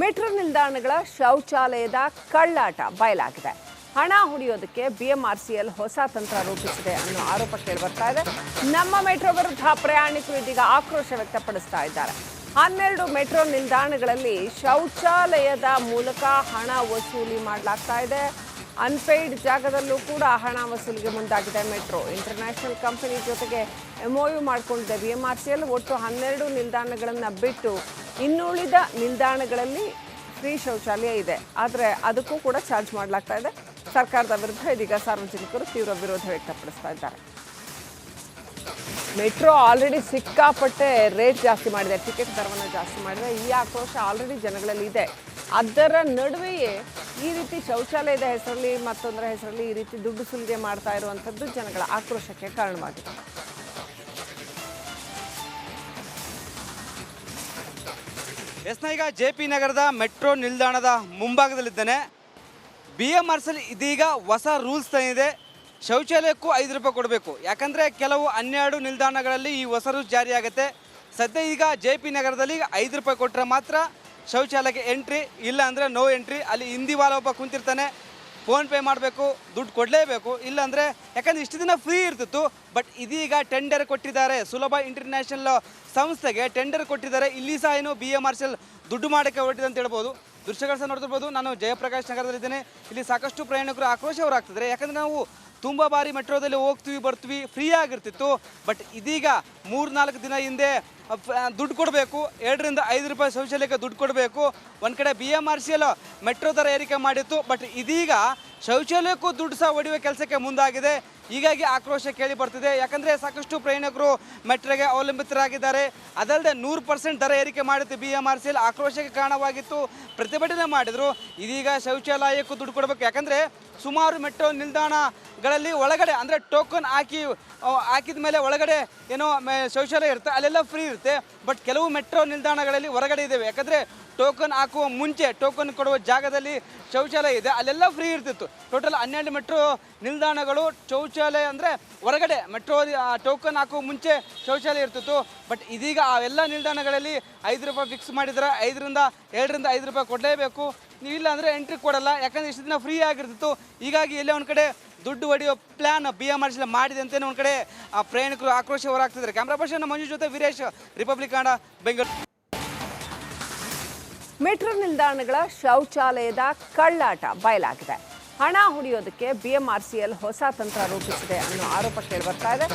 Metro ನಿಲ್ದಾಣಗಳ ಶೌಚಾಲಯದ ಕಳ್ಳಾಟ ಬಯಲಾಗಿದೆ. ಹಣ ಹುಡಿಯೋದಕ್ಕೆ ಬಿಎಂಆರ್ಸಿಎಲ್ ಹೊಸ ತಂತ್ರ ರೂಪಿಸಿದೆ ಅನ್ನೋ ಆರೋಪ ಕೇಳಿಬರ್ತಾ ಇದೆ. ನಮ್ಮ ಮೆಟ್ರೋ ವಿರುದ್ಧ ಪ್ರಯಾಣಿಕರು ಇದೀಗ ಆಕ್ರೋಶ ವ್ಯಕ್ತಪಡಿಸ್ತಾ ಇದ್ದಾರೆ. ಹನ್ನೆರಡು ಮೆಟ್ರೋ ನಿಲ್ದಾಣಗಳಲ್ಲಿ ಶೌಚಾಲಯದ ಮೂಲಕ ಹಣ ವಸೂಲಿ ಮಾಡಲಾಗ್ತಾ ಇದೆ. ಅನ್ಪೇಯ್ಡ್ ಜಾಗದಲ್ಲೂ ಕೂಡ ಹಣ ವಸೂಲಿಗೆ ಮುಂದಾಗಿದೆ ಮೆಟ್ರೋ. ಇಂಟರ್ನ್ಯಾಷನಲ್ ಕಂಪನಿ ಜೊತೆಗೆ ಎಂಒಯು ಮಾಡಿಕೊಂಡಿದೆ ಎಲ್ ಒಟ್ಟು ಹನ್ನೆರಡು ನಿಲ್ದಾಣಗಳನ್ನು ಬಿಟ್ಟು ಇನ್ನುಳಿದ ನಿಲ್ದಾಣಗಳಲ್ಲಿ ಫ್ರೀ ಶೌಚಾಲಯ ಇದೆ. ಆದರೆ ಅದಕ್ಕೂ ಕೂಡ ಚಾರ್ಜ್ ಮಾಡಲಾಗ್ತಾ ಇದೆ. ಸರ್ಕಾರದ ವಿರುದ್ಧ ಇದೀಗ ಸಾರ್ವಜನಿಕರು ತೀವ್ರ ವಿರೋಧ ವ್ಯಕ್ತಪಡಿಸ್ತಾ ಇದ್ದಾರೆ. ಮೆಟ್ರೋ ಆಲ್ರೆಡಿ ಸಿಕ್ಕಾಪಟ್ಟೆ ರೇಟ್ ಜಾಸ್ತಿ ಮಾಡಿದೆ. ಟಿಕೆಟ್ ದರವನ್ನು ಜಾಸ್ತಿ ಮಾಡಿದೆ. ಈ ಆಕ್ರೋಶ ಆಲ್ರೆಡಿ ಜನಗಳಲ್ಲಿ ಇದೆ. ಅದರ ನಡುವೆಯೇ ಈ ರೀತಿ ಶೌಚಾಲಯದ ಹೆಸರಲ್ಲಿ ಮತ್ತೊಂದರ ಹೆಸರಲ್ಲಿ ಈ ರೀತಿ ದುಡ್ಡು ಸುಲಿಗೆ ಮಾಡ್ತಾ ಇರುವಂಥದ್ದು ಜನಗಳ ಆಕ್ರೋಶಕ್ಕೆ ಕಾರಣವಾಗಿದೆ. ಎಸ್ ನಾ ಈಗ ಜೆ ಪಿ ನಗರದ ಮೆಟ್ರೋ ನಿಲ್ದಾಣದ ಮುಂಭಾಗದಲ್ಲಿದ್ದೇನೆ. ಬಿ ಎಂ ಆರ್ ಇದೀಗ ಹೊಸ ರೂಲ್ಸ್ ತಂದಿದೆ. ಶೌಚಾಲಯಕ್ಕೂ ಐದು ರೂಪಾಯಿ ಕೊಡಬೇಕು. ಯಾಕಂದರೆ ಕೆಲವು ಹನ್ನೆರಡು ನಿಲ್ದಾಣಗಳಲ್ಲಿ ಈ ಹೊಸ ರೂಲ್ಸ್ ಜಾರಿಯಾಗುತ್ತೆ. ಸದ್ಯ ಈಗ ಜೆ ಪಿ ನಗರದಲ್ಲಿ ಐದು ರೂಪಾಯಿ ಕೊಟ್ಟರೆ ಮಾತ್ರ ಶೌಚಾಲಯಕ್ಕೆ ಎಂಟ್ರಿ, ಇಲ್ಲ ಅಂದರೆ ನೋ ಎಂಟ್ರಿ ಅಲ್ಲಿ ಹಿಂದಿ ವಾಲ ಒಬ್ಬ ಕುಂತಿರ್ತಾನೆ. ಫೋನ್ ಪೇ ಮಾಡಬೇಕು, ದುಡ್ಡು ಕೊಡಲೇಬೇಕು, ಇಲ್ಲಾಂದರೆ ಯಾಕಂದರೆ ಇಷ್ಟು ದಿನ ಫ್ರೀ ಇರ್ತಿತ್ತು ಬಟ್ ಇದೀಗ ಟೆಂಡರ್ ಕೊಟ್ಟಿದ್ದಾರೆ. ಸುಲಭ ಇಂಟರ್ನ್ಯಾಷನಲ್ ಸಂಸ್ಥೆಗೆ ಟೆಂಡರ್ ಕೊಟ್ಟಿದ್ದಾರೆ. ಇಲ್ಲಿ ಸಹ ಏನು ಬಿ ಎಂ ಆರ್ ದುಡ್ಡು ಮಾಡೋಕ್ಕೆ ಹೊರಟಿದೆ ಅಂತ ಹೇಳ್ಬೋದು. ದೃಶ್ಯಗಳು ಸಹ ನೋಡ್ತಿರ್ಬೋದು. ನಾನು ಜಯಪ್ರಕಾಶ್ ನಗರದಲ್ಲಿದ್ದೇನೆ. ಇಲ್ಲಿ ಸಾಕಷ್ಟು ಪ್ರಯಾಣಿಕರು ಆಕ್ರೋಶ ಹೊರಾಗ್ತಿದ್ದಾರೆ ಯಾಕಂದರೆ ನಾವು ತುಂಬ ಬಾರಿ ಮೆಟ್ರೋದಲ್ಲಿ ಹೋಗ್ತೀವಿ, ಬರ್ತೀವಿ ಫ್ರೀ ಆಗಿರ್ತಿತ್ತು. ಬಟ್ ಇದೀಗ ಮೂರು ನಾಲ್ಕು ದಿನ ಹಿಂದೆ ದುಡ್ಡು ಕೊಡಬೇಕು. ಎರಡರಿಂದ ಐದು ರೂಪಾಯಿ ಶೌಚಾಲಯಕ್ಕೆ ದುಡ್ಡು ಕೊಡಬೇಕು. ಒಂದು ಕಡೆ B M R C L metro ದರ ಏರಿಕೆ ಮಾಡಿತ್ತು. ಬಟ್ ಇದೀಗ ಶೌಚಾಲಯಕ್ಕೂ ದುಡ್ಡು ಸಹ ಒಡೆಯುವ ಕೆಲಸಕ್ಕೆ ಮುಂದಾಗಿದೆ. ಹೀಗಾಗಿ ಆಕ್ರೋಶ ಕೇಳಿ ಬರ್ತಿದೆ. ಯಾಕಂದರೆ ಸಾಕಷ್ಟು ಪ್ರಯಾಣಿಕರು ಮೆಟ್ರೋಗೆ ಅವಲಂಬಿತರಾಗಿದ್ದಾರೆ. ಅದಲ್ಲದೆ ನೂರು ಪರ್ಸೆಂಟ್ ದರ ಏರಿಕೆ ಮಾಡಿತ್ತು B M R C L ಆಕ್ರೋಶಕ್ಕೆ ಕಾರಣವಾಗಿತ್ತು. ಪ್ರತಿಭಟನೆ ಮಾಡಿದರು. ಇದೀಗ ಶೌಚಾಲಯಕ್ಕೂ ದುಡ್ಡು ಕೊಡಬೇಕು. ಯಾಕಂದರೆ ಸುಮಾರು ಮೆಟ್ರೋ ನಿಲ್ದಾಣಗಳಲ್ಲಿ ಒಳಗಡೆ ಅಂದರೆ ಟೋಕನ್ ಹಾಕಿ ಹಾಕಿದ ಮೇಲೆ ಒಳಗಡೆ ಏನೋ ಶೌಚಾಲಯ ಇರುತ್ತೆ, ಅಲ್ಲೆಲ್ಲ ಫ್ರೀ ಇರುತ್ತೆ. ಬಟ್ ಕೆಲವು ಮೆಟ್ರೋ ನಿಲ್ದಾಣಗಳಲ್ಲಿ ಹೊರಗಡೆ ಇದ್ದಾವೆ ಯಾಕಂದರೆ ಟೋಕನ್ ಹಾಕುವ ಮುಂಚೆ ಟೋಕನ್ ಕೊಡುವ ಜಾಗದಲ್ಲಿ ಶೌಚಾಲಯ ಇದೆ, ಅಲ್ಲೆಲ್ಲ ಫ್ರೀ ಇರ್ತಿತ್ತು. ಟೋಟಲ್ ಹನ್ನೆರಡು ಮೆಟ್ರೋ ನಿಲ್ದಾಣಗಳು ಶೌಚಾಲಯ ಅಂದರೆ ಹೊರಗಡೆ ಮೆಟ್ರೋ ಟೋಕನ್ ಹಾಕುವ ಮುಂಚೆ ಶೌಚಾಲಯ ಇರ್ತಿತ್ತು. ಬಟ್ ಇದೀಗ ಆ ಎಲ್ಲ ನಿಲ್ದಾಣಗಳಲ್ಲಿ ಐದು ರೂಪಾಯಿ ಫಿಕ್ಸ್ ಮಾಡಿದರೆ ಐದರಿಂದ ಎರಡರಿಂದ ಐದು ರೂಪಾಯಿ ಕೊಡಲೇಬೇಕು. ನೀವು ಇಲ್ಲ ಅಂದರೆ ಎಂಟ್ರಿ ಕೊಡಲ್ಲ. ಯಾಕಂದರೆ ಇಷ್ಟು ದಿನ ಫ್ರೀ ಆಗಿರ್ತಿತ್ತು. ಹೀಗಾಗಿ ಎಲ್ಲೇ ಒಂದು ಕಡೆ ದುಡ್ಡು ಹೊಡೆಯೋ plan B M R C ಮಾಡಿದೆ ಅಂತಲೇ ಒಂದು ಕಡೆ, ಆ ಪ್ರಯಾಣಿಕರು ಆಕ್ರೋಶ ಹೊರಾಗ್ತಿದ್ದಾರೆ ಕ್ಯಾಮ್ರಾ ಪರ್ಸನ್ ಮಂಜು ಜೊತೆ ವೀರೇಶ್ ರಿಪಬ್ಲಿಕ್ ಕನ್ನಡ ಬೆಂಗಳೂರು ಮೆಟ್ರೋ ನಿಲ್ದಾಣಗಳ ಶೌಚಾಲಯದ ಕಳ್ಳಾಟ ಬಯಲಾಗಿದೆ. ಹಣ ಹುಡಿಯೋದಕ್ಕೆ ಬಿಎಂಆರ್ಸಿಎಲ್ ಹೊಸ ತಂತ್ರ ರೂಪಿಸಿದೆ ಅನ್ನೋ ಆರೋಪ ಕೇಳಿಬರ್ತಾ ಇದೆ.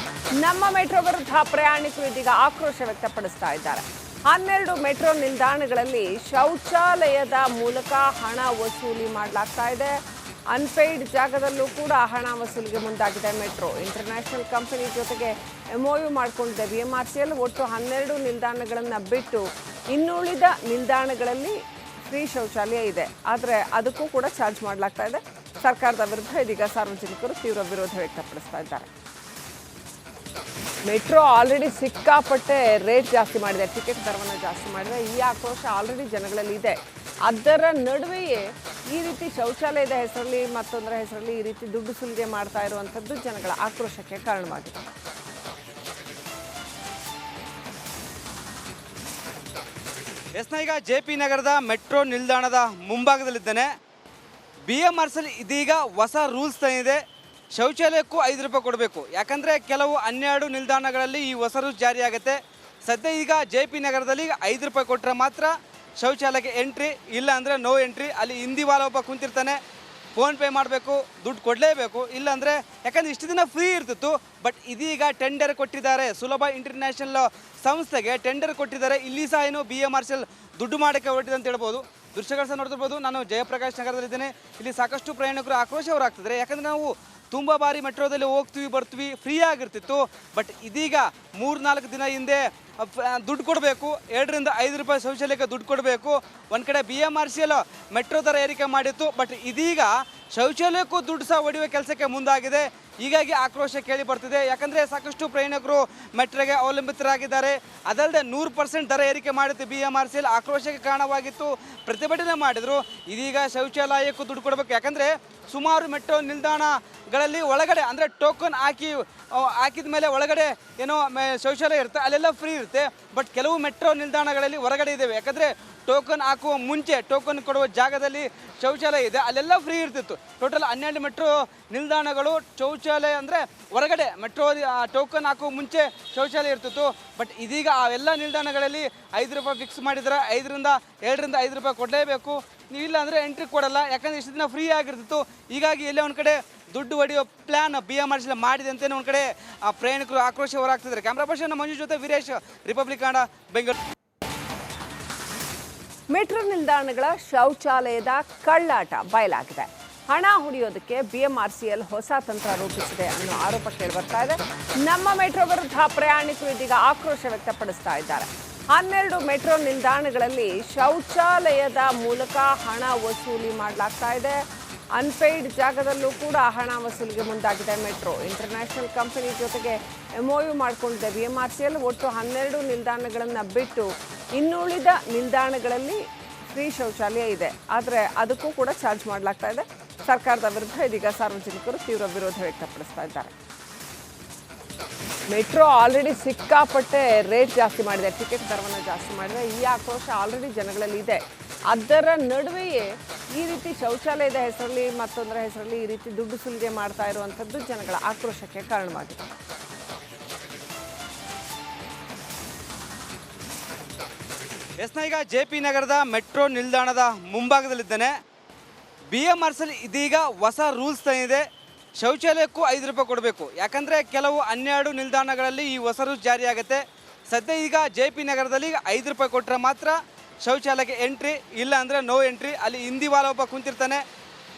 ನಮ್ಮ ಮೆಟ್ರೋ ವಿರುದ್ಧ ಪ್ರಯಾಣಿಕರು ಇದೀಗ ಆಕ್ರೋಶ ವ್ಯಕ್ತಪಡಿಸ್ತಾ ಇದ್ದಾರೆ. ಹನ್ನೆರಡು ಮೆಟ್ರೋ ನಿಲ್ದಾಣಗಳಲ್ಲಿ ಶೌಚಾಲಯದ ಮೂಲಕ ಹಣ ವಸೂಲಿ ಮಾಡಲಾಗ್ತಾ ಇದೆ. ಅನ್ಪೇಯ್ಡ್ ಜಾಗದಲ್ಲೂ ಕೂಡ ಹಣ ವಸೂಲಿಗೆ ಮುಂದಾಗಿದೆ ಮೆಟ್ರೋ. ಇಂಟರ್ನ್ಯಾಷನಲ್ ಕಂಪನಿ ಜೊತೆಗೆ ಎಂಒಯು ಮಾಡಿಕೊಂಡಿದೆ. ಬಿಎಂಆರ್ಸಿಎಲ್ ಒಟ್ಟು ಹನ್ನೆರಡು ನಿಲ್ದಾಣಗಳನ್ನು ಬಿಟ್ಟು ಇನ್ನುಳಿದ ನಿಲ್ದಾಣಗಳಲ್ಲಿ ಫ್ರೀ ಶೌಚಾಲಯ ಇದೆ. ಆದರೆ ಅದಕ್ಕೂ ಕೂಡ ಚಾರ್ಜ್ ಮಾಡಲಾಗ್ತಾ ಇದೆ. ಸರ್ಕಾರದ ವಿರುದ್ಧ ಇದೀಗ ಸಾರ್ವಜನಿಕರು ತೀವ್ರ ವಿರೋಧ ವ್ಯಕ್ತಪಡಿಸ್ತಾ ಇದ್ದಾರೆ. ಮೆಟ್ರೋ ಆಲ್ರೆಡಿ ಸಿಕ್ಕಾಪಟ್ಟೆ ರೇಟ್ ಜಾಸ್ತಿ ಮಾಡಿದೆ ಟಿಕೆಟ್ ದರವನ್ನು ಜಾಸ್ತಿ ಮಾಡಿದೆ. ಈ ಆಕ್ರೋಶ ಆಲ್ರೆಡಿ ಜನಗಳಲ್ಲಿ ಇದೆ. ಅದರ ನಡುವೆಯೇ ಈ ರೀತಿ ಶೌಚಾಲಯದ ಹೆಸರಲ್ಲಿ ಮತ್ತೊಂದರ ಹೆಸರಲ್ಲಿ ಈ ರೀತಿ ದುಡ್ಡು ಸುಲಿಗೆ ಮಾಡ್ತಾ ಇರುವಂಥದ್ದು ಜನಗಳ ಆಕ್ರೋಶಕ್ಕೆ ಕಾರಣವಾಗಿದೆ. ಎಸ್ ನಾ ಈಗ ಜೆ ಪಿ ನಗರದ ಮೆಟ್ರೋ ನಿಲ್ದಾಣದ ಮುಂಭಾಗದಲ್ಲಿದ್ದೇನೆ. ಬಿ ಎಂ ಆರ್ ಸಿ ಇದೀಗ ಹೊಸ ರೂಲ್ಸ್ ತಂದಿದೆ. ಶೌಚಾಲಯಕ್ಕೂ ಐದು ರೂಪಾಯಿ ಕೊಡಬೇಕು. ಯಾಕಂದರೆ ಕೆಲವು ಹನ್ನೆರಡು ನಿಲ್ದಾಣಗಳಲ್ಲಿ ಈ ಹೊಸ ಜಾರಿ ಜಾರಿಯಾಗುತ್ತೆ. ಸದ್ಯ ಈಗ ಜೆ ಪಿ ನಗರದಲ್ಲಿ ಐದು ರೂಪಾಯಿ ಕೊಟ್ಟರೆ ಮಾತ್ರ ಶೌಚಾಲಯಕ್ಕೆ ಎಂಟ್ರಿ, ಇಲ್ಲ ಅಂದರೆ ನೋ ಎಂಟ್ರಿ. ಅಲ್ಲಿ ಹಿಂದಿ ವಾಲ ಒಬ್ಬ ಕುಂತಿರ್ತಾನೆ. ಫೋನ್ ಪೇ ಮಾಡಬೇಕು, ದುಡ್ಡು ಕೊಡಲೇಬೇಕು ಇಲ್ಲಾಂದರೆ ಯಾಕಂದರೆ ಇಷ್ಟು ದಿನ ಫ್ರೀ ಇರ್ತಿತ್ತು, ಬಟ್ ಇದೀಗ ಟೆಂಡರ್ ಕೊಟ್ಟಿದ್ದಾರೆ. ಸುಲಭ ಇಂಟರ್ನ್ಯಾಷನಲ್ ಸಂಸ್ಥೆಗೆ ಟೆಂಡರ್ ಕೊಟ್ಟಿದ್ದಾರೆ. ಇಲ್ಲಿ ಸಹ ಏನು ಬಿ ಎಂ ಆರ್ ದುಡ್ಡು ಮಾಡೋಕ್ಕೆ ಹೊರಟಿದೆ ಅಂತ ಹೇಳ್ಬೋದು. ದೃಶ್ಯಗಳು ಸಹ ನೋಡ್ತಿರ್ಬೋದು. ನಾನು ಜಯಪ್ರಕಾಶ್ ನಗರದಲ್ಲಿದ್ದೇನೆ. ಇಲ್ಲಿ ಸಾಕಷ್ಟು ಪ್ರಯಾಣಿಕರು ಆಕ್ರೋಶವರಾಗ್ತಿದ್ದಾರೆ ಯಾಕಂದರೆ ನಾವು ತುಂಬ ಬಾರಿ ಮೆಟ್ರೋದಲ್ಲಿ ಹೋಗ್ತೀವಿ, ಬರ್ತೀವಿ ಫ್ರೀ ಆಗಿರ್ತಿತ್ತು. ಬಟ್ ಇದೀಗ ಮೂರು ನಾಲ್ಕು ದಿನ ಹಿಂದೆ ದುಡ್ಡು ಕೊಡಬೇಕು. ಎರಡರಿಂದ ಐದು ರೂಪಾಯಿ ಶೌಚಾಲಯಕ್ಕೆ ದುಡ್ಡು ಕೊಡಬೇಕು. ಒಂದು ಕಡೆ B M R C L metro ದರ ಏರಿಕೆ ಮಾಡಿತ್ತು. ಬಟ್ ಇದೀಗ ಶೌಚಾಲಯಕ್ಕೂ ದುಡ್ಡು ಸಹ ಒಡೆಯುವ ಕೆಲಸಕ್ಕೆ ಮುಂದಾಗಿದೆ. ಹೀಗಾಗಿ ಆಕ್ರೋಶ ಕೇಳಿ ಬರ್ತಿದೆ. ಯಾಕಂದರೆ ಸಾಕಷ್ಟು ಪ್ರಯಾಣಿಕರು ಮೆಟ್ರೋಗೆ ಅವಲಂಬಿತರಾಗಿದ್ದಾರೆ. ಅದಲ್ಲದೆ ನೂರು ಪರ್ಸೆಂಟ್ ದರ ಏರಿಕೆ ಮಾಡಿತ್ತು ಬಿ ಎಂ ಆರ್ ಸಿ ಆಕ್ರೋಶಕ್ಕೆ ಕಾರಣವಾಗಿತ್ತು. ಪ್ರತಿಭಟನೆ ಮಾಡಿದರು. ಇದೀಗ ಶೌಚಾಲಯಕ್ಕೂ ದುಡ್ಡು ಕೊಡಬೇಕು. ಯಾಕಂದರೆ ಸುಮಾರು ಮೆಟ್ರೋ ನಿಲ್ದಾಣಗಳಲ್ಲಿ ಒಳಗಡೆ ಅಂದರೆ ಟೋಕನ್ ಹಾಕಿ ಹಾಕಿದ ಮೇಲೆ ಒಳಗಡೆ ಏನೋ ಶೌಚಾಲಯ ಇರುತ್ತೆ, ಅಲ್ಲೆಲ್ಲ ಫ್ರೀ ಇರುತ್ತೆ. ಬಟ್ ಕೆಲವು ಮೆಟ್ರೋ ನಿಲ್ದಾಣಗಳಲ್ಲಿ ಹೊರಗಡೆ ಇದ್ದಾವೆ ಯಾಕಂದರೆ ಟೋಕನ್ ಹಾಕುವ ಮುಂಚೆ ಟೋಕನ್ ಕೊಡುವ ಜಾಗದಲ್ಲಿ ಶೌಚಾಲಯ ಇದೆ, ಅಲ್ಲೆಲ್ಲ ಫ್ರೀ ಇರ್ತಿತ್ತು. ಟೋಟಲ್ ಹನ್ನೆರಡು ಮೆಟ್ರೋ ನಿಲ್ದಾಣಗಳು ಶೌಚಾಲಯ ಅಂದರೆ ಹೊರಗಡೆ ಮೆಟ್ರೋ ಟೋಕನ್ ಹಾಕುವ ಮುಂಚೆ ಶೌಚಾಲಯ ಇರ್ತಿತ್ತು. ಬಟ್ ಇದೀಗ ಆ ಎಲ್ಲ ನಿಲ್ದಾಣಗಳಲ್ಲಿ ಐದು ರೂಪಾಯಿ ಫಿಕ್ಸ್ ಮಾಡಿದರೆ ಐದರಿಂದ ಎರಡರಿಂದ ಐದು ರೂಪಾಯಿ ಕೊಡಲೇಬೇಕು. ನೀವಿಲ್ಲ ಅಂದರೆ ಎಂಟ್ರಿ ಕೊಡಲ್ಲ. ಯಾಕಂದರೆ ಇಷ್ಟು ದಿನ ಫ್ರೀ ಆಗಿರ್ತಿತ್ತು. ಹೀಗಾಗಿ ಎಲ್ಲೇ ಒಂದು ಕಡೆ ದುಡ್ಡು ಹೊಡೆಯೋ plan B M R C ಮಾಡಿದೆ ಅಂತಲೇ ಒಂದು ಕಡೆ, ಆ ಪ್ರಯಾಣಿಕರು ಆಕ್ರೋಶ ಹೊರಾಗ್ತಿದ್ದಾರೆ ಕ್ಯಾಮ್ರಾ ಪರ್ಸನ್ ಮಂಜು ಜೊತೆ ವೀರೇಶ್ ರಿಪಬ್ಲಿಕ್ ಕನ್ನಡ ಬೆಂಗಳೂರು ಮೆಟ್ರೋ ನಿಲ್ದಾಣಗಳ ಶೌಚಾಲಯದ ಕಳ್ಳಾಟ ಬಯಲಾಗಿದೆ. ಹಣ ಹೊಡೆಯೋದಕ್ಕೆ ಬಿಎಂಆರ್ಸಿಎಲ್ ಹೊಸ ತಂತ್ರ ರೂಪಿಸಿದೆ ಅನ್ನೋ ಆರೋಪ ಕೇಳಿ ಬರ್ತಾ ಇದೆ. ನಮ್ಮ ಮೆಟ್ರೋ ವಿರುದ್ಧ ಪ್ರಯಾಣಿಕರು ಇದೀಗ ಆಕ್ರೋಶ ವ್ಯಕ್ತಪಡಿಸ್ತಾ ಇದ್ದಾರೆ. ಹನ್ನೆರಡು ಮೆಟ್ರೋ ನಿಲ್ದಾಣಗಳಲ್ಲಿ ಶೌಚಾಲಯದ ಮೂಲಕ ಹಣ ವಸೂಲಿ ಮಾಡಲಾಗ್ತಾ ಇದೆ. ಅನ್ಪೇಯ್ಡ್ ಜಾಗದಲ್ಲೂ ಕೂಡ ಹಣ ವಸೂಲಿಗೆ ಮುಂದಾಗಿದೆ ಮೆಟ್ರೋ. ಇಂಟರ್ನ್ಯಾಷನಲ್ ಕಂಪನಿ ಜೊತೆಗೆ ಎಂಒಯು ಮಾಡಿಕೊಂಡಿದೆ. ಬಿಎಂಆರ್ಸಿಎಲ್ ಒಟ್ಟು ಹನ್ನೆರಡು ನಿಲ್ದಾಣಗಳನ್ನು ಬಿಟ್ಟು ಇನ್ನುಳಿದ ನಿಲ್ದಾಣಗಳಲ್ಲಿ ಫ್ರೀ ಶೌಚಾಲಯ ಇದೆ. ಆದರೆ ಅದಕ್ಕೂ ಕೂಡ ಚಾರ್ಜ್ ಮಾಡಲಾಗ್ತಾ ಇದೆ. ಸರ್ಕಾರದ ವಿರುದ್ಧ ಇದೀಗ ಸಾರ್ವಜನಿಕರು ತೀವ್ರ ವಿರೋಧ ವ್ಯಕ್ತಪಡಿಸ್ತಾ ಇದ್ದಾರೆ. ಮೆಟ್ರೋ ಆಲ್ರೆಡಿ ಸಿಕ್ಕಾಪಟ್ಟೆ ರೇಟ್ ಜಾಸ್ತಿ ಮಾಡಿದೆ. ಟಿಕೆಟ್ ದರವನ್ನು ಜಾಸ್ತಿ ಮಾಡಿದೆ ಈ ಆಕ್ರೋಶ ಆಲ್ರೆಡಿ ಜನಗಳಲ್ಲಿ ಇದೆ. ಅದರ ನಡುವೆಯೇ ಈ ರೀತಿ ಶೌಚಾಲಯದ ಹೆಸರಲ್ಲಿ ಮತ್ತೊಂದರ ಹೆಸರಲ್ಲಿ ಈ ರೀತಿ ದುಡ್ಡು ಸುಲಿಗೆ ಮಾಡ್ತಾ ಇರುವಂಥದ್ದು ಜನಗಳ ಆಕ್ರೋಶಕ್ಕೆ ಕಾರಣವಾಗಿದೆ. ಎಸ್ ನಾ ಈಗ ಜೆ ಪಿ ನಗರದ ಮೆಟ್ರೋ ನಿಲ್ದಾಣದ ಮುಂಭಾಗದಲ್ಲಿದ್ದೇನೆ. ಬಿ ಎಂ ಆರ್ ಸಿ ಇದೀಗ ಹೊಸ ರೂಲ್ಸ್ ತಂದಿದೆ. ಶೌಚಾಲಯಕ್ಕೂ ಐದು ರೂಪಾಯಿ ಕೊಡಬೇಕು. ಯಾಕಂದರೆ ಕೆಲವು ಹನ್ನೆರಡು ನಿಲ್ದಾಣಗಳಲ್ಲಿ ಈ ಹೊಸ ಜಾರಿ ಜಾರಿಯಾಗುತ್ತೆ. ಸದ್ಯ ಈಗ ಜೆ ಪಿ ನಗರದಲ್ಲಿ ಐದು ರೂಪಾಯಿ ಕೊಟ್ಟರೆ ಮಾತ್ರ ಶೌಚಾಲಯಕ್ಕೆ ಎಂಟ್ರಿ, ಇಲ್ಲ ಅಂದರೆ ನೋ ಎಂಟ್ರಿ. ಅಲ್ಲಿ ಹಿಂದಿ ವಾಲ ಒಬ್ಬ ಕುಂತಿರ್ತಾನೆ.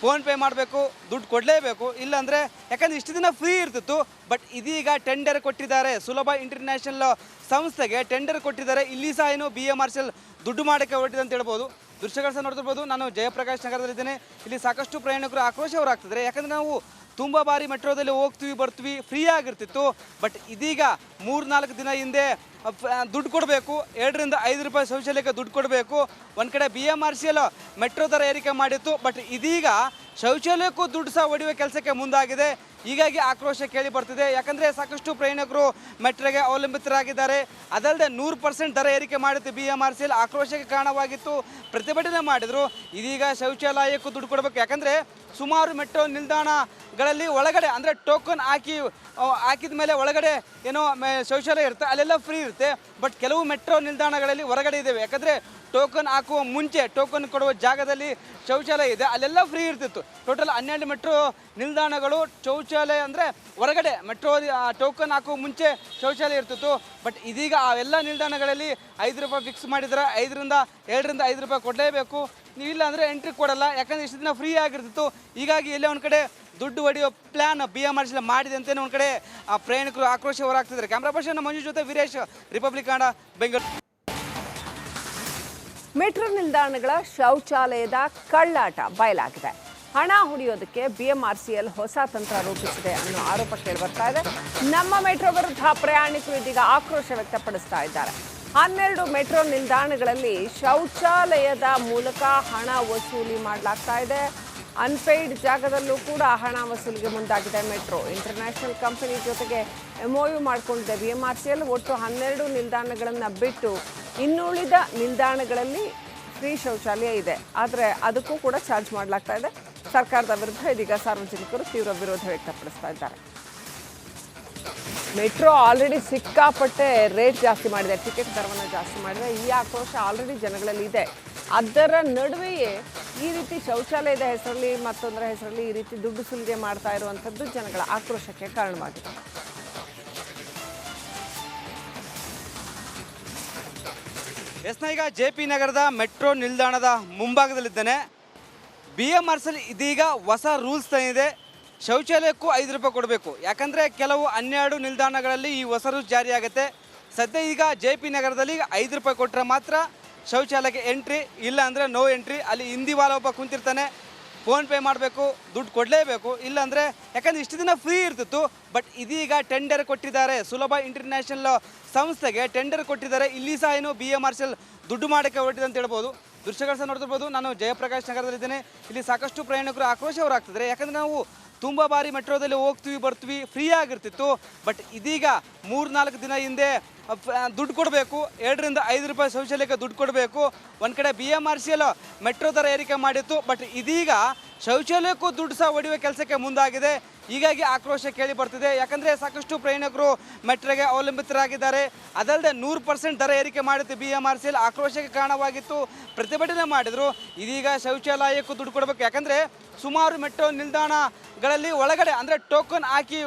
ಫೋನ್ಪೇ ಮಾಡಬೇಕು, ದುಡ್ಡು ಕೊಡಲೇಬೇಕು ಇಲ್ಲಾಂದರೆ ಯಾಕಂದರೆ ಇಷ್ಟು ದಿನ ಫ್ರೀ ಇರ್ತಿತ್ತು, ಬಟ್ ಇದೀಗ ಟೆಂಡರ್ ಕೊಟ್ಟಿದ್ದಾರೆ. ಸುಲಭ ಇಂಟರ್ನ್ಯಾಷನಲ್ ಸಂಸ್ಥೆಗೆ ಟೆಂಡರ್ ಕೊಟ್ಟಿದ್ದಾರೆ. ಇಲ್ಲಿ ಸಹ ಏನು ಬಿ ಎಂ ಆರ್ ದುಡ್ಡು ಮಾಡೋಕ್ಕೆ ಹೊರಟಿದೆ ಅಂತ ಹೇಳ್ಬೋದು. ದೃಶ್ಯಗಳು ಸಹ ನೋಡ್ತಿರ್ಬೋದು. ನಾನು ಜಯಪ್ರಕಾಶ್ ನಗರದಲ್ಲಿದ್ದೇನೆ. ಇಲ್ಲಿ ಸಾಕಷ್ಟು ಪ್ರಯಾಣಿಕರು ಆಕ್ರೋಶ ಹೊರಾಗ್ತಿದ್ದಾರೆ ಯಾಕಂದರೆ ನಾವು ತುಂಬ ಬಾರಿ ಮೆಟ್ರೋದಲ್ಲಿ ಹೋಗ್ತೀವಿ, ಬರ್ತೀವಿ ಫ್ರೀ ಆಗಿರ್ತಿತ್ತು. ಬಟ್ ಇದೀಗ ಮೂರು ನಾಲ್ಕು ದಿನ ಹಿಂದೆ ದುಡ್ಡು ಕೊಡಬೇಕು, ಎರಡರಿಂದ ಐದು ರೂಪಾಯಿ ಶೌಚಾಲಯಕ್ಕೆ ದುಡ್ಡು ಕೊಡಬೇಕು. ಒಂದು ಕಡೆ B M R C metro ದರ ಏರಿಕೆ ಮಾಡಿತ್ತು. ಬಟ್ ಇದೀಗ ಶೌಚಾಲಯಕ್ಕೂ ದುಡ್ಡು ಸಹ ಹೊಡೆಯುವ ಕೆಲಸಕ್ಕೆ ಮುಂದಾಗಿದೆ. ಹೀಗಾಗಿ ಆಕ್ರೋಶ ಕೇಳಿ ಬರ್ತಿದೆ. ಯಾಕಂದರೆ ಸಾಕಷ್ಟು ಪ್ರಯಾಣಿಕರು ಮೆಟ್ರೋಗೆ ಅವಲಂಬಿತರಾಗಿದ್ದಾರೆ. ಅದಲ್ಲದೆ ನೂರು ಪರ್ಸೆಂಟ್ ದರ ಏರಿಕೆ ಮಾಡಿತ್ತು ಬಿ ಎಂ ಆರ್ ಸಿಯಲ್ಲಿ ಆಕ್ರೋಶಕ್ಕೆ ಕಾರಣವಾಗಿತ್ತು. ಪ್ರತಿಭಟನೆ ಮಾಡಿದರು. ಇದೀಗ ಶೌಚಾಲಯಕ್ಕೂ ದುಡ್ಡು ಕೊಡಬೇಕು. ಯಾಕಂದರೆ ಸುಮಾರು ಮೆಟ್ರೋ ನಿಲ್ದಾಣಗಳಲ್ಲಿ ಒಳಗಡೆ ಅಂದರೆ ಟೋಕನ್ ಹಾಕಿ ಹಾಕಿದ ಮೇಲೆ ಒಳಗಡೆ ಏನೋ ಶೌಚಾಲಯ ಇರುತ್ತೆ, ಅಲ್ಲೆಲ್ಲ ಫ್ರೀ ಇರುತ್ತೆ. ಬಟ್ ಕೆಲವು ಮೆಟ್ರೋ ನಿಲ್ದಾಣಗಳಲ್ಲಿ ಹೊರಗಡೆ ಇದ್ದಾವೆ ಯಾಕಂದರೆ ಟೋಕನ್ ಹಾಕುವ ಮುಂಚೆ ಟೋಕನ್ ಕೊಡುವ ಜಾಗದಲ್ಲಿ ಶೌಚಾಲಯ ಇದೆ, ಅಲ್ಲೆಲ್ಲ ಫ್ರೀ ಇರ್ತಿತ್ತು. ಟೋಟಲ್ ಹನ್ನೆರಡು ಮೆಟ್ರೋ ನಿಲ್ದಾಣಗಳು ಶೌಚಾಲಯ ಅಂದರೆ ಹೊರಗಡೆ ಮೆಟ್ರೋ ಟೋಕನ್ ಹಾಕುವ ಮುಂಚೆ ಶೌಚಾಲಯ ಇರ್ತಿತ್ತು. ಬಟ್ ಇದೀಗ ಆ ಎಲ್ಲ ನಿಲ್ದಾಣಗಳಲ್ಲಿ ಐದು ರೂಪಾಯಿ ಫಿಕ್ಸ್ ಮಾಡಿದರೆ ಐದರಿಂದ ಎರಡರಿಂದ ಐದು ರೂಪಾಯಿ ಕೊಡಲೇಬೇಕು. ನೀವು ಇಲ್ಲ ಅಂದರೆ ಎಂಟ್ರಿ ಕೊಡಲ್ಲ. ಯಾಕಂದರೆ ಇಷ್ಟು ದಿನ ಫ್ರೀ ಆಗಿರ್ತಿತ್ತು. ಹೀಗಾಗಿ ಎಲ್ಲೇ ಒಂದು ಕಡೆ ದುಡ್ಡು ಹೊಡೆಯೋ plan B M R C ಮಾಡಿದೆ ಅಂತಲೇ ಒಂದು ಕಡೆ ಆ ಪ್ರಯಾಣಿಕರು ಆಕ್ರೋಶ ಹೊರಾಗ್ತಿದ್ದಾರೆ ಕ್ಯಾಮ್ರಾ ಪರ್ಸನ್ ಮಂಜು ಜೊತೆ ವೀರೇಶ್ ರಿಪಬ್ಲಿಕ್ ಕನ್ನಡ ಬೆಂಗಳೂರು ಮೆಟ್ರೋ ನಿಲ್ದಾಣಗಳ ಶೌಚಾಲಯದ ಕಳ್ಳಾಟ ಬಯಲಾಗಿದೆ. ಹಣ ಹುಡಿಯೋದಕ್ಕೆ ಬಿಎಂಆರ್ಸಿಎಲ್ ಹೊಸ ತಂತ್ರ ರೂಪಿಸಿದೆ ಅನ್ನೋ ಆರೋಪ ಕೇಳಿಬರ್ತಾ ಇದೆ. ನಮ್ಮ ಮೆಟ್ರೋ ವಿರುದ್ಧ ಪ್ರಯಾಣಿಕರು ಇದೀಗ ಆಕ್ರೋಶ ವ್ಯಕ್ತಪಡಿಸ್ತಾ ಇದ್ದಾರೆ. ಹನ್ನೆರಡು ಮೆಟ್ರೋ ನಿಲ್ದಾಣಗಳಲ್ಲಿ ಶೌಚಾಲಯದ ಮೂಲಕ ಹಣ ವಸೂಲಿ ಮಾಡಲಾಗ್ತಾ ಇದೆ. ಅನ್ಪೇಯ್ಡ್ ಜಾಗದಲ್ಲೂ ಕೂಡ ಹಣ ವಸೂಲಿಗೆ ಮುಂದಾಗಿದೆ ಮೆಟ್ರೋ. ಇಂಟರ್ನ್ಯಾಷನಲ್ ಕಂಪನಿ ಜೊತೆಗೆ ಎಂಒಯು ಮಾಡಿಕೊಂಡಿದೆ. ಎಲ್ ಒಟ್ಟು ಹನ್ನೆರಡು ನಿಲ್ದಾಣಗಳನ್ನು ಬಿಟ್ಟು ಇನ್ನುಳಿದ ನಿಲ್ದಾಣಗಳಲ್ಲಿ ಫ್ರೀ ಶೌಚಾಲಯ ಇದೆ. ಆದರೆ ಅದಕ್ಕೂ ಕೂಡ ಚಾರ್ಜ್ ಮಾಡಲಾಗ್ತಾ ಇದೆ. ಸರ್ಕಾರದ ವಿರುದ್ಧ ಇದೀಗ ಸಾರ್ವಜನಿಕರು ತೀವ್ರ ವಿರೋಧ ವ್ಯಕ್ತಪಡಿಸ್ತಾ ಇದ್ದಾರೆ. ಮೆಟ್ರೋ ಆಲ್ರೆಡಿ ಸಿಕ್ಕಾಪಟ್ಟೆ ರೇಟ್ ಜಾಸ್ತಿ ಮಾಡಿದೆ. ಟಿಕೆಟ್ ದರವನ್ನು ಜಾಸ್ತಿ ಮಾಡಿದೆ. ಈ ಆಕ್ರೋಶ ಆಲ್ರೆಡಿ ಜನಗಳಲ್ಲಿ ಇದೆ. ಅದರ ನಡುವೆಯೇ ಈ ರೀತಿ ಶೌಚಾಲಯದ ಹೆಸರಲ್ಲಿ ಮತ್ತೊಂದರ ಹೆಸರಲ್ಲಿ ಈ ರೀತಿ ದುಡ್ಡು ಸುಲಿಗೆ ಮಾಡ್ತಾ ಇರುವಂಥದ್ದು ಜನಗಳ ಆಕ್ರೋಶಕ್ಕೆ ಕಾರಣವಾಗಿದೆ. ಎಸ್ನ ಈಗ ಜೆ ಪಿ ನಗರದ ಮೆಟ್ರೋ ನಿಲ್ದಾಣದ ಮುಂಭಾಗದಲ್ಲಿದ್ದೇನೆ. ಬಿ ಎಂ ಆರ್ ಇದೀಗ ಹೊಸ ರೂಲ್ಸ್ ತಂದಿದೆ. ಶೌಚಾಲಯಕ್ಕೂ ಐದು ರೂಪಾಯಿ ಕೊಡಬೇಕು. ಯಾಕಂದರೆ ಕೆಲವು ಹನ್ನೆರಡು ನಿಲ್ದಾಣಗಳಲ್ಲಿ ಈ ಹೊಸ ರೂಲ್ಸ್ ಜಾರಿಯಾಗುತ್ತೆ. ಸದ್ಯ ಈಗ ಜೆ ಪಿ ನಗರದಲ್ಲಿ ಐದು ರೂಪಾಯಿ ಕೊಟ್ಟರೆ ಮಾತ್ರ ಶೌಚಾಲಯಕ್ಕೆ ಎಂಟ್ರಿ, ಇಲ್ಲ ಅಂದರೆ ನೋ ಎಂಟ್ರಿ ಅಲ್ಲಿ ಹಿಂದಿ ವಾಲ ಒಬ್ಬ ಕುಂತಿರ್ತಾನೆ ಫೋನ್ ಪೇ ಮಾಡಬೇಕು, ದುಡ್ಡು ಕೊಡಲೇಬೇಕು ಇಲ್ಲಾಂದರೆ ಯಾಕಂದರೆ ಇಷ್ಟು ದಿನ ಫ್ರೀ ಇರ್ತಿತ್ತು ಬಟ್ ಇದೀಗ ಟೆಂಡರ್ ಕೊಟ್ಟಿದ್ದಾರೆ. ಸುಲಭ ಇಂಟರ್ನ್ಯಾಷನಲ್ ಸಂಸ್ಥೆಗೆ ಟೆಂಡರ್ ಕೊಟ್ಟಿದ್ದಾರೆ. ಇಲ್ಲಿ ಸಹ ಏನು ಬಿ ಎಂ ಎಲ್ ದುಡ್ಡು ಮಾಡೋಕ್ಕೆ ಹೊರಟಿದೆ ಅಂತ ಹೇಳ್ಬೋದು. ದೃಶ್ಯಗಳು ಸಹ ನೋಡ್ತಿರ್ಬೋದು. ನಾನು ಜಯಪ್ರಕಾಶ್ ನಗರದಲ್ಲಿದ್ದೇನೆ. ಇಲ್ಲಿ ಸಾಕಷ್ಟು ಪ್ರಯಾಣಿಕರು ಆಕ್ರೋಶ ಹೊರಾಗ್ತಿದ್ದಾರೆ ಯಾಕಂದರೆ ನಾವು ತುಂಬ ಬಾರಿ ಮೆಟ್ರೋದಲ್ಲಿ ಹೋಗ್ತೀವಿ, ಬರ್ತೀವಿ ಫ್ರೀ ಆಗಿರ್ತಿತ್ತು. ಬಟ್ ಇದೀಗ ಮೂರ್ನಾಲ್ಕು ದಿನ ಹಿಂದೆ ದುಡ್ಡು ಕೊಡಬೇಕು. ಎರಡರಿಂದ ಐದು ರೂಪಾಯಿ ಶೌಚಾಲಯಕ್ಕೆ ದುಡ್ಡು ಕೊಡಬೇಕು. ಒಂದು ಕಡೆ B M R C L metro ದರ ಏರಿಕೆ ಮಾಡಿತ್ತು. ಬಟ್ ಇದೀಗ ಶೌಚಾಲಯಕ್ಕೂ ದುಡ್ಡು ಸಹ ಒಡೆಯುವ ಕೆಲಸಕ್ಕೆ ಮುಂದಾಗಿದೆ. ಹೀಗಾಗಿ ಆಕ್ರೋಶ ಕೇಳಿ ಬರ್ತಿದೆ. ಯಾಕಂದರೆ ಸಾಕಷ್ಟು ಪ್ರಯಾಣಿಕರು ಮೆಟ್ರೋಗೆ ಅವಲಂಬಿತರಾಗಿದ್ದಾರೆ. ಅದಲ್ಲದೆ ನೂರು ಪರ್ಸೆಂಟ್ ದರ ಏರಿಕೆ ಮಾಡಿತ್ತು B M R C L ಆಕ್ರೋಶಕ್ಕೆ ಕಾರಣವಾಗಿತ್ತು. ಪ್ರತಿಭಟನೆ ಮಾಡಿದರು. ಇದೀಗ ಶೌಚಾಲಯಕ್ಕೂ ದುಡ್ಡು ಕೊಡಬೇಕು. ಯಾಕಂದರೆ ಸುಮಾರು ಮೆಟ್ರೋ ನಿಲ್ದಾಣಗಳಲ್ಲಿ ಒಳಗಡೆ ಅಂದರೆ ಟೋಕನ್ ಹಾಕಿ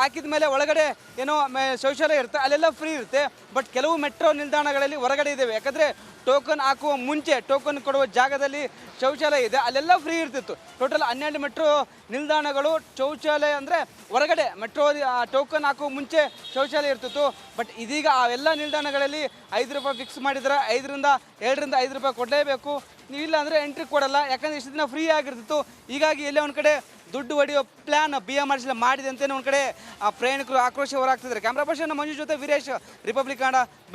ಹಾಕಿದ ಮೇಲೆ ಒಳಗಡೆ ಏನೋ ಶೌಚಾಲಯ ಇರುತ್ತೆ, ಅಲ್ಲೆಲ್ಲ ಫ್ರೀ ಇರುತ್ತೆ. ಬಟ್ ಕೆಲವು ಮೆಟ್ರೋ ನಿಲ್ದಾಣಗಳಲ್ಲಿ ಹೊರಗಡೆ ಇದ್ದಾವೆ ಯಾಕಂದರೆ ಟೋಕನ್ ಹಾಕುವ ಮುಂಚೆ ಟೋಕನ್ ಕೊಡುವ ಜಾಗದಲ್ಲಿ ಶೌಚಾಲಯ ಇದೆ, ಅಲ್ಲೆಲ್ಲ ಫ್ರೀ ಇರ್ತಿತ್ತು. ಟೋಟಲ್ ಹನ್ನೆರಡು ಮೆಟ್ರೋ ನಿಲ್ದಾಣಗಳು ಶೌಚಾಲಯ ಅಂದರೆ ಹೊರಗಡೆ ಮೆಟ್ರೋ ಟೋಕನ್ ಹಾಕುವ ಮುಂಚೆ ಶೌಚಾಲಯ ಇರ್ತಿತ್ತು. ಬಟ್ ಇದೀಗ ಆ ಎಲ್ಲ ನಿಲ್ದಾಣಗಳಲ್ಲಿ ಐದು ರೂಪಾಯಿ ಫಿಕ್ಸ್ ಮಾಡಿದ್ರೆ ಐದರಿಂದ, ಎರಡರಿಂದ ಐದು ರೂಪಾಯಿ ಕೊಡಲೇಬೇಕು. ನೀವು ಇಲ್ಲ ಅಂದರೆ ಎಂಟ್ರಿ ಕೊಡಲ್ಲ. ಯಾಕಂದರೆ ಇಷ್ಟು ದಿನ ಫ್ರೀ ಆಗಿರ್ತಿತ್ತು. ಹೀಗಾಗಿ ಎಲ್ಲೇ ಒಂದು ಕಡೆ ದುಡ್ಡು ಹೊಡೆಯೋ plan B M R C ಮಾಡಿದೆ ಅಂತಲೇ ಒಂದು ಕಡೆ, ಆ ಪ್ರಯಾಣಿಕರು ಆಕ್ರೋಶ ಹೊರಾಗ್ತಿದ್ದಾರೆ ಕ್ಯಾಮ್ರಾ ಪರ್ಸನ್ ಮಂಜು ಜೊತೆ ವೀರೇಶ್ ರಿಪಬ್ಲಿಕ್ ಕನ್ನಡ